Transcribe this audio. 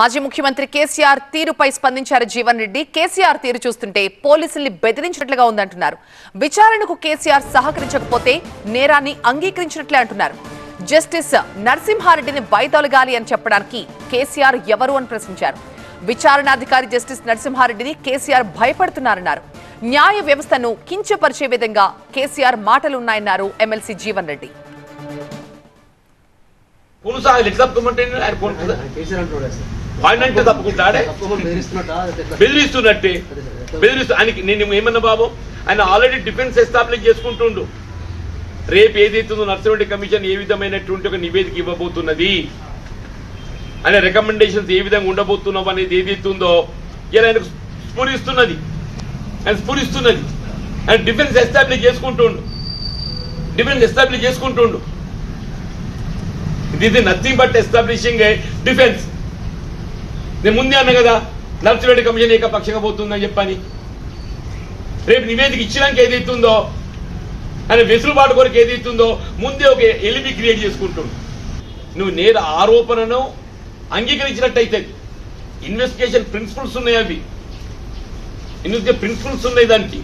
మాజీ ముఖ్యమంత్రి కేసీఆర్ తీరుపై స్పందించారు జీవన్ రెడ్డి. కేసీఆర్ తీరు చూస్తుంటే పోలీసుల్ని బెదిరించినట్లుగా ఉందంటున్నారు. విచారణకు కేసీఆర్ సహకరించకపోతే నేరాన్ని అంగీకరించినట్లే అంటున్నారు. జస్టిస్ నరసింహారెడ్డిని వైదొలగాలి అని చెప్పడానికి కేసీఆర్ ఎవరు అని ప్రశ్నించారు. విచారణాధికారి జస్టిస్ నరసింహారెడ్డిని కేసీఆర్ భయపడుతున్నారన్నారు. న్యాయ వ్యవస్థను కించపరిచే విధంగా కేసీఆర్ మాటలున్నాయన్నారు ఎమ్మెల్సీ జీవన్ రెడ్డి. అంటున్నాడు సార్? ఆయన అంటే తప్పుకుంటాడే? తప్పకుండా బెదిరిస్తున్నట్టే. బెదిరిస్తూ ఆయనకి నేను ఏమన్నా బాబు? ఆయన ఆల్రెడీ డిఫెన్స్ ఎస్టాబ్లిష్ చేసుకుంటుండు. రేపు ఏదైతుందో నర్సింహరెడ్డి కమిషన్ ఏ విధమైనటువంటి ఒక నివేదిక ఇవ్వబోతున్నది? ఆయన రికమెండేషన్స్ ఏ విధంగా ఉండబోతున్నావు అనేది ఏదైతుందో ఇలా ఆయనకు స్ఫురిస్తున్నది. ఆయన స్ఫురిస్తున్నది. ఆయన డిఫెన్స్ ఎస్టాబ్లిష్ చేసుకుంటుండు. డిఫెన్స్ ఎస్టాబ్లిష్ చేసుకుంటుండు. ఇది నథింగ్ బట్ ఎస్టాబ్లిషింగ్ డిఫెన్స్ నేను ముందే అన్నా కదా నర్సిరెడ్డి కమిషన్ ఏకపక్షంగా పోతుందని చెప్పని. రేపు నివేదిక ఇచ్చినాక ఏదైతుందో అనే వెసులుబాటు కొరకు ఏదైతుందో ముందే ఒక ఎలిబి క్రియేట్ చేసుకుంటుండు నువ్వు నేర ఆరోపణను అంగీకరించినట్టయితే ఇన్వెస్టిగేషన్ ప్రిన్సిపల్స్ ఉన్నాయి అవి. ఇన్వెస్టిగేషన్ ప్రిన్సిపల్స్ ఉన్నాయి దానికి?